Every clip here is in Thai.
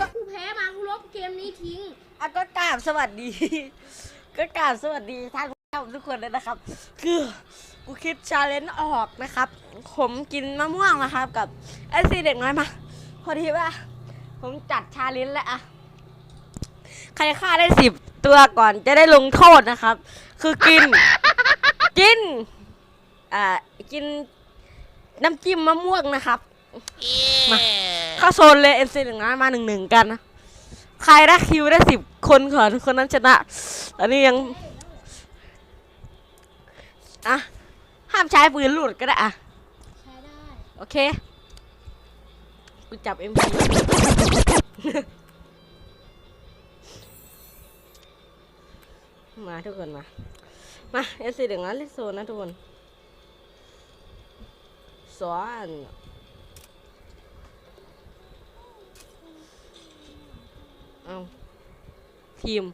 ก็กูแพ้มากูลบเกมนี้ทิ้ง อะก็กราบสวัสดี ก็กราบสวัสดีท่านผู้ชมทุกคนเลยนะครับ คือกูคิดชาเลนจ์ออกนะครับ ผมกินมะม่วงนะครับ กับไอซีเด็กน้อยมา พอดีว่า ผมจัดชาเลนจ์แล้วอะ ใครฆ่าได้สิบตัวก่อนจะได้ลงโทษนะครับ คือกิน กิน อ่า กินน้ำจิ้มมะม่วงนะครับมาเข้าโซนเลยเอ็นซีหนึ่งนะมาหนึ่งหนึ่งกันนะใครได้คิวได้สิบคนก่อนคนนั้นชนะอันนี้ยังอะห้ามใช้ปืนหลุดก็ได้อะใช้ได้ โอเค กูจับเอ็มพี มาทุกคนมา มาเอสซีเดี๋ยวงั้นเล่นโซนนะทุกคนสอนเอาทีม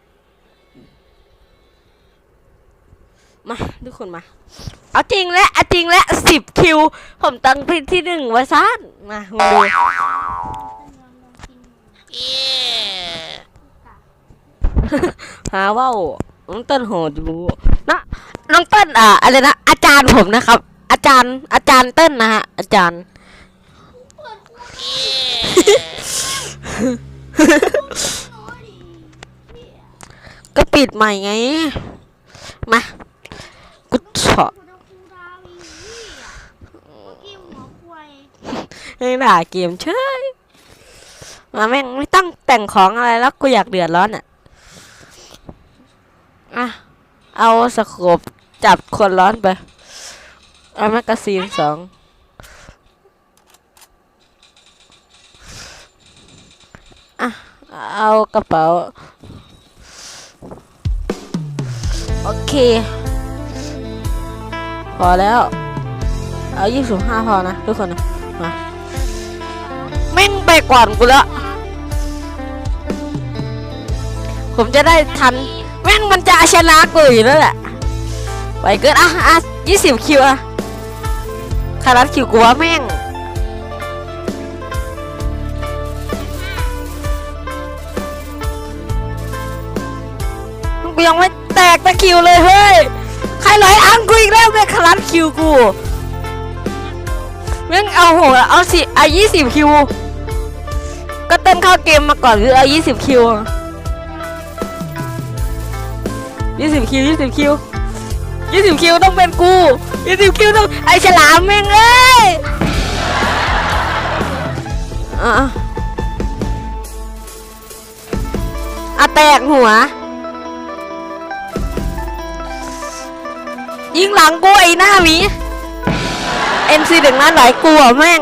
มาทุกคนมา เอาจริงและเอาจริงและสิบคิว ผมตั้งที่ที่หนึ่งไว้ซานมามาดูหาว่าว น้องเต้นโหดอยู่นะน้องเต้นอะอะไรนะอาจารย์ผมนะครับ อาจารย์ อาจารย์เต้นนะฮะอาจารย์ ก็ปิดใหม่ไง มากูเฉาะกูจะคูดาวอีกนี่อะเมื่อกี้หัวควายให้ด่าเกมเชยมาแม่งไม่ต้องแต่งของอะไรแล้วกูอยากเดือดร้อนอะ อะ เอาสโคปจับคนร้อนไป เอาแมกกาซีนสองอะ เอากระเป๋า โอเค พอแล้ว เอายี่สิบห้าพอนะ ทุกคนนะ มาแม่งไปก่อนกูแล้ว ผมจะได้ทัน แม่งมันจะชนะกูอยู่แล้วแหละไปเกินอะอะยี่สิบคิวอะคารัดคิวกูว่าแม่งกูยังไม่แตกตะคิวเลยเฮ้ย ใครร้อยอังกูอีกแล้วแม่คารัดคิวกูแม่งเอาโหเอาสิเอายี่สิบคิว ก็เต้นเข้าเกมมาก่อนคือเอายี่สิบคิว ยี่สิบคิวยี่สิบคิวยี่สิบคิวต้องเป็นกูยี่สิบคิวต้องไอฉลามแม่งเอ้ยอะอะแตกหัว ยิงหลังกูไอหน้ามีเอ็นซีเด็กนั้นหลายกลัวแม่ง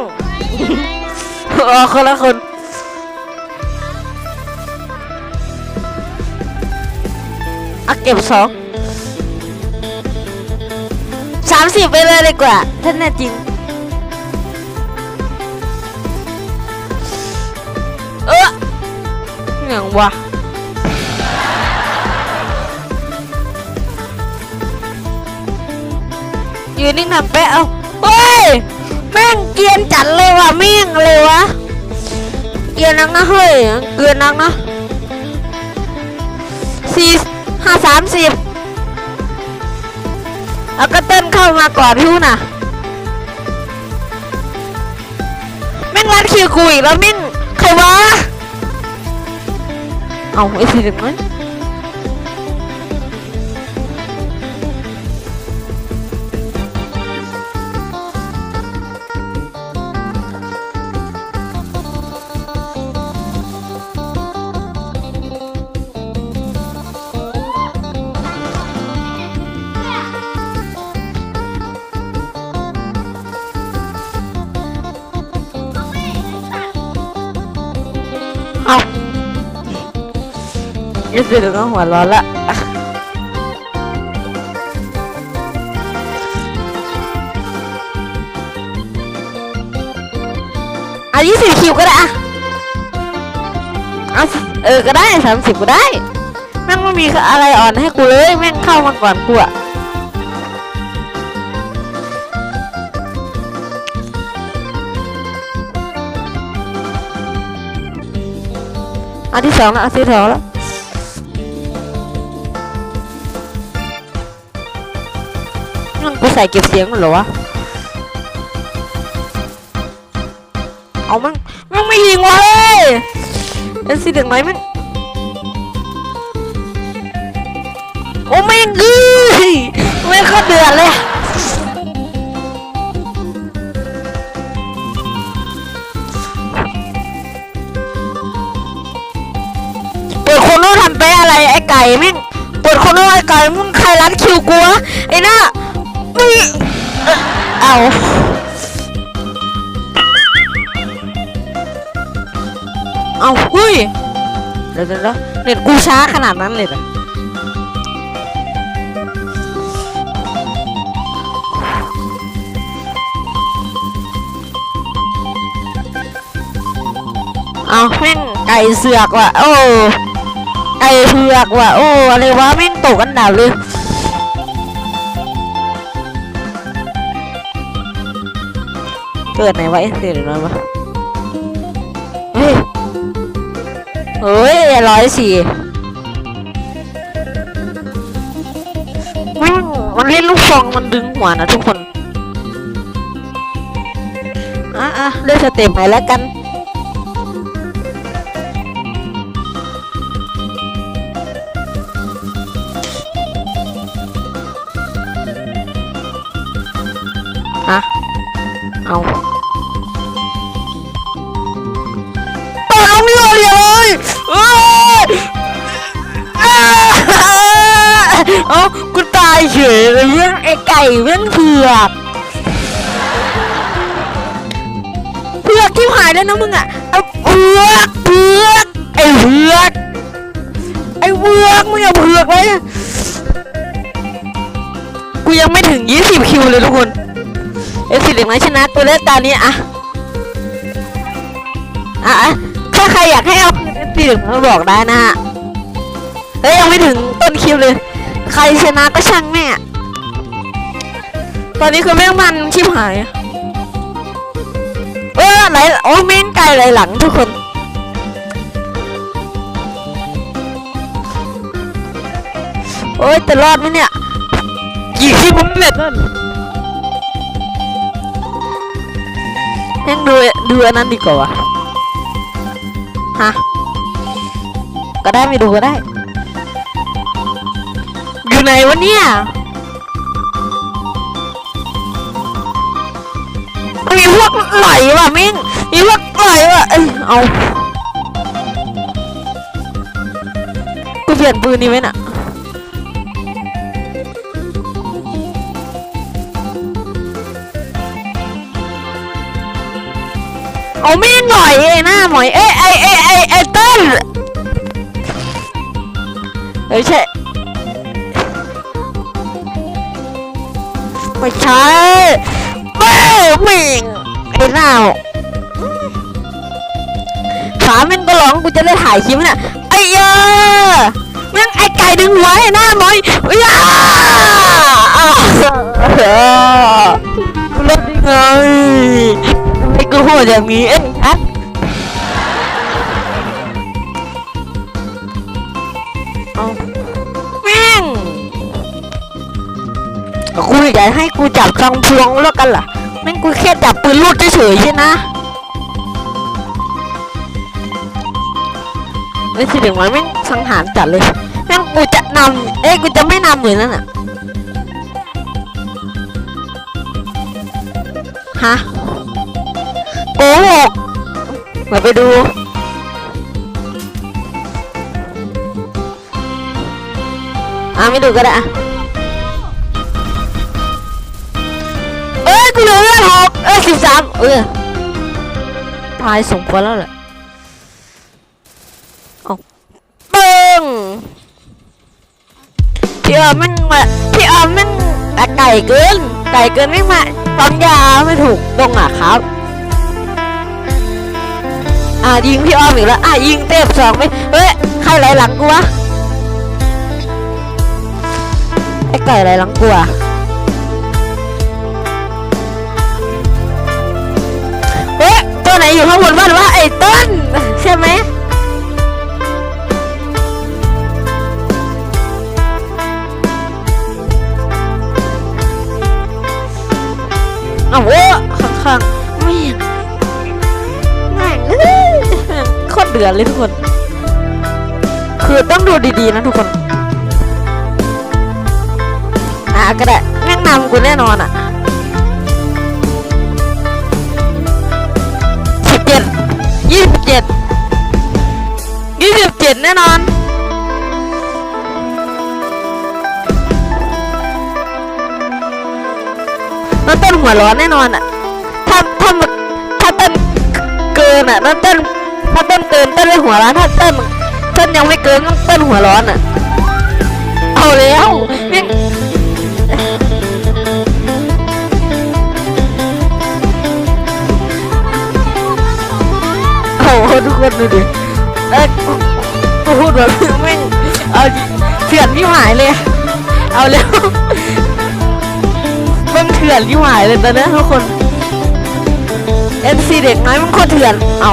เออคนละคน เก็บสองสามสิบไปเลยดีกว่า ถ้าแน่จริง เอออย่างวะยืนนิ่งทำแปะเอาเฮ้ย แม่งเกียนจัดเลยว่ะแม่งเลยวะ เกียนนักนะเฮ้ย เกียนนักนะสี่าสามสิบแล้วก็เต้นเข้ามาก่อนพิวน่ะแม่งรัดคิวกูอีกแล้วมิ่งใครวะเอาไอ้สิถึง ไหมเอาไอ้สิถึงหัวร้อนละอะยี่สิบคิวก็ได้อะเอาเออก็ได้สามสิบก็ได้ แม่งไม่มีอะไรอ่อนให้กูเลย แม่งเข้ามาก่อนกูอะ อันที่สองแล้วอันที่สองแล้วมันกูใส่เก็บเสียงมันหรอวะ เอามั่งมั่งไม่ยิงวะเฮ้ยเอ็นซีเด็กน้อยมั่งโอ้ไม่งกึ้ยไม่งเข้าเดือดเลย แม่งเปิดคน่ไอ้ไก่มึงใครรัดคิวกูวะไอ้หน้ามึงเอ่เอาเอาเฮ้ยเดี๋ยวเดี๋ยวเดี๋ยวเน็ตกูช้าขนาดนั้นเลยเหรอเอาแม่งไก่เสือกว่ะโอ้ ไก่เผือกว่ะโอ้อะไรวะแม่งตกอันดับเลยเกิดไหนวะเอ็นซีหน้อยวะเฮ้ยเฮ้ยร้อยสี่แม่งมันเล่นลูกฟองมันดึงหัวนะทุกคนอะอะเลือกสเต็ปไหนแล้วกันะ เอาต่อน้องนี่เลยเอ้ยอ้าเอากูตายเฉยเลยเรื่องไอ้ไก่เรื่องเผือกเผือกที่หายแล้วนะมึงอะเอาเผือกเผือกไอ้เผือกไอ้เผือกมึงอย่าเผือกเลยกูยังไม่ถึง 20 คิวเลยทุกคน เอฟซีเด็กน้อยชนะตัวเล่นตานี้อะอะอะถ้าใครอยากให้เอาเอฟซีเด็กน้อยบอกได้นะฮะเฮ้ยยังไม่ถึงต้นคลิปเลย ใครชนะก็ช่างแม่ตอนนี้คือแม่งมันชิบหายเออไหลโอ้แม่งไกลไหลหลังทุกคนโอ้ยแต่รอดไหมเนี่ยกี่คลิปผมเน็ตนั่น แม่งดูดูอันนั้นดีกว่าวะฮะก็ได้ไม่ดูก็ได้ อยู่ไหนวะเนี่ยมีพวกไหลว่ะมิ่งมีพวกไหลว่ะเอ้ยเอากูเปลี่ยนปืนนี้ไว้น่ะ เอาไม่หน่อยไอ้หน้าหมอยเอ้ยไอ้ไอ้ไอ้ไอ้เต้นเฮ้ยใช่ไม่ใช่เบ้มิงไอ้หน้าขาแม่งก็ร้องกูจะได้ถ่ายคลิปน่ะไอ้เยอ้ยแม่งไอ้ไก่ดึงหัวไอ้หน้าหมอยอ้าอ้าวกูเล่นได้ไง ไอ้กูพูดอย่างนี้เอ้ยฮะเอาแม่งกูอยากให้กูจับซองพวงแล้วกันล่ะแม่งกูแค่จับปืนลูดเฉยๆใช่นะไอ้สิเด็กมันแม่งสังหารจัดเลยแม่งกูจะนำเอ้ยกูจะไม่นำเหมือนนั่นอะฮะโก หกมาไปดูอะไม่ดูก็ได้อะเอ้ยกูเหลือเลือดหกเอ้ยสิบสามเออตายสมควรแล้วแหละเอาเบิ้งพี่ออมม่งมาพี่ออมแม่ไก่เกินไก่เกินไม่มาปั๊มยาไม่ถูกตรงอะครับ อะยิงพี่อ้อมอีกแล้วอะยิงเตะสองไปเฮ้ยใครไหลหลังกูวะส่อะไรหลังกลัวเฮ้ยตัวไหนอยู่ข้างบนบ้านว่าไอ้ต้นใช่ไหมเอาโว้ข้างๆ คือเลยทุกคน คือต้องดูดีๆนะทุกคน อะก็ได้แม่งนำกูแน่นอนอะสิบเจ็ดยี่สิบเจ็ดยี่สิบเจ็ดแน่นอนน้องเต้นหัวร้อนแน่นอนอะ ถ้าถ้ามันถ้าเต้นเกินอะน้องเต้น ถ้าเต้นเกินเต้นไม่หัวร้อนถ้าเต้นเต้นยังไม่เกินต้องเต้นหัวร้อนอะเอาแล้วแม่งโอ้โหทุกคนดูดิเอ้ยกูพูดแบบแม่งเอาเถื่อนที่หายเลย เอาแล้วมันเถื่อนที่หายเลยตอนนี้ทุกคน NC เด็กน้อยมันโคตรเถื่อนเอา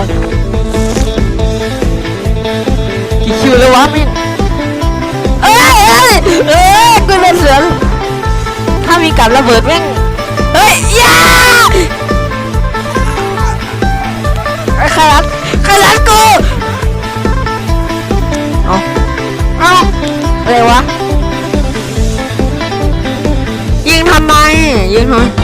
กี่คิวเลยวะมินเอ้ยเอ้ยเอ้ยกูเป็นเสือถ้ามีกับระเบิดแม่งเฮ้ยยาไอ้ใครรัดใครรัดกูเอาเอาอะไรวะยิงทำไมยิงทำไม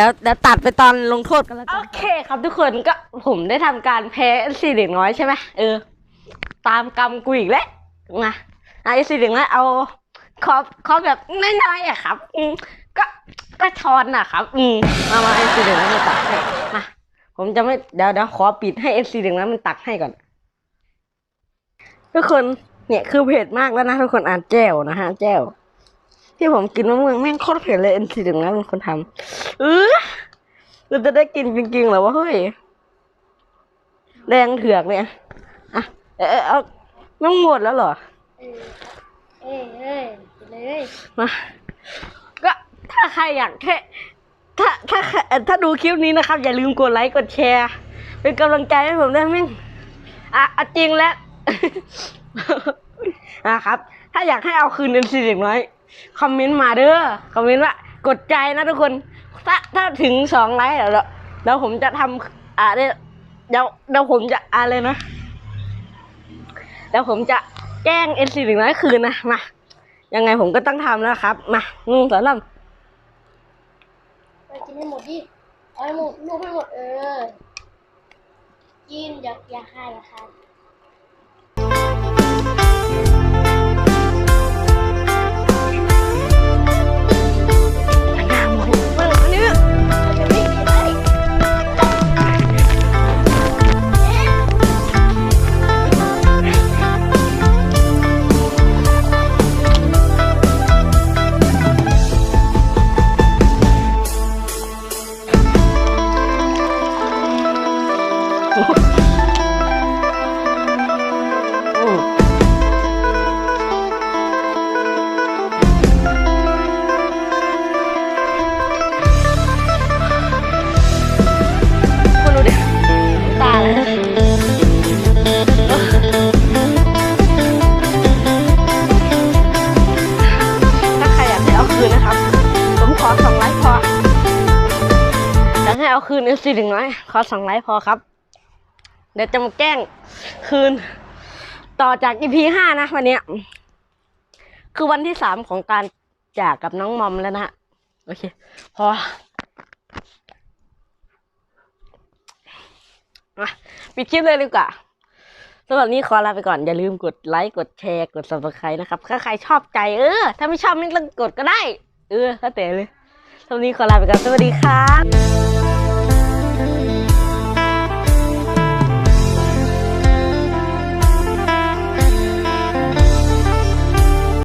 ดี๋ยวเดี๋ยวตัดไปตอนลงโทษกันแล้วกันโอเคครับทุกคนก็ผมได้ทำการแพ้สี่เด็กน้อยใช่ไหมเออ ตามกรรมกูอีกแล้วนะไอ้สี่เด็กน้อยเอาขอขอแบบน้อยๆอะครับ อืมก็ก็ช้อนอะครับ อืมมามาไอ้สี่เด็กน้อยมาตักให้มาผมจะไม่เดี๋ยวเดี๋ยวขอปิดให้เอสี่เด็กน้อยมันตักให้ก่อน ทุกคนเนี่ยคือเผ็ดมากแล้วนะทุกคนอ่านแจ้วนะฮะแจ้ว ที่ผมกินมะม่วงแม่งโคตรเผ็ดเลยเอ็นสี่เด็กน้อยเป็นคนทำเออเราจะได้กินจริงๆเหรอวะเฮ้ยแดงเถือกเนี่ยอะเออเออเอาไม่หมดแล้วเหรอเอ้ยเอ้ยไปเลยมาก็ถ้าใครอยากแค่ถ้าถ้าเอ่อถ้าดูคลิปนี้นะครับ อย่าลืมกดไลค์กดแชร์ เป็นกำลังใจให้ผมด้วยมิ่งอะอะจริงแล้วอะครับ ถ้าอยากให้เอาคืนเอ็นซีเด็กน้อย คอมเมนต์มาเด้อคอมเมนต์ว่ากดใจนะทุกคนถ้าถ้าถึงสองไลค์เดี๋ยวเดี๋ยวผมจะทำอะเดียวเดี๋ยวเดี๋ยวผมจะอะไรนะเดี๋ยวผมจะแกล้งเอ็นซีเด็กน้อยคืนนะมายังไงผมก็ต้องทำแล้วครับมาอืมสอนลไปกินให้หมดดิเอาให้หมดลูกให้หมดเออกินอย่าอย่าให้อย่าใอาคืนเอฟซีถึงน้อยขอสองไลค์พอครับ เดี๋ยวจะมาแกล้งคืน ต่อจากอีพีห้านะวันนี้คือวันที่สามของการจากกับน้องมอมแล้วนะฮะโอเค พอปิดคลิปเลยดีกว่าสำหรับนี้ขอลาไปก่อน อย่าลืมกดไลค์ กดแชร์ กด subscribe นะครับ ถ้าใครชอบใจเออ ถ้าไม่ชอบไม่ต้องกดก็ได้ เออแล้วแต่เลยสำหรับนี้ขอลาไปก่อน สวัสดีครับ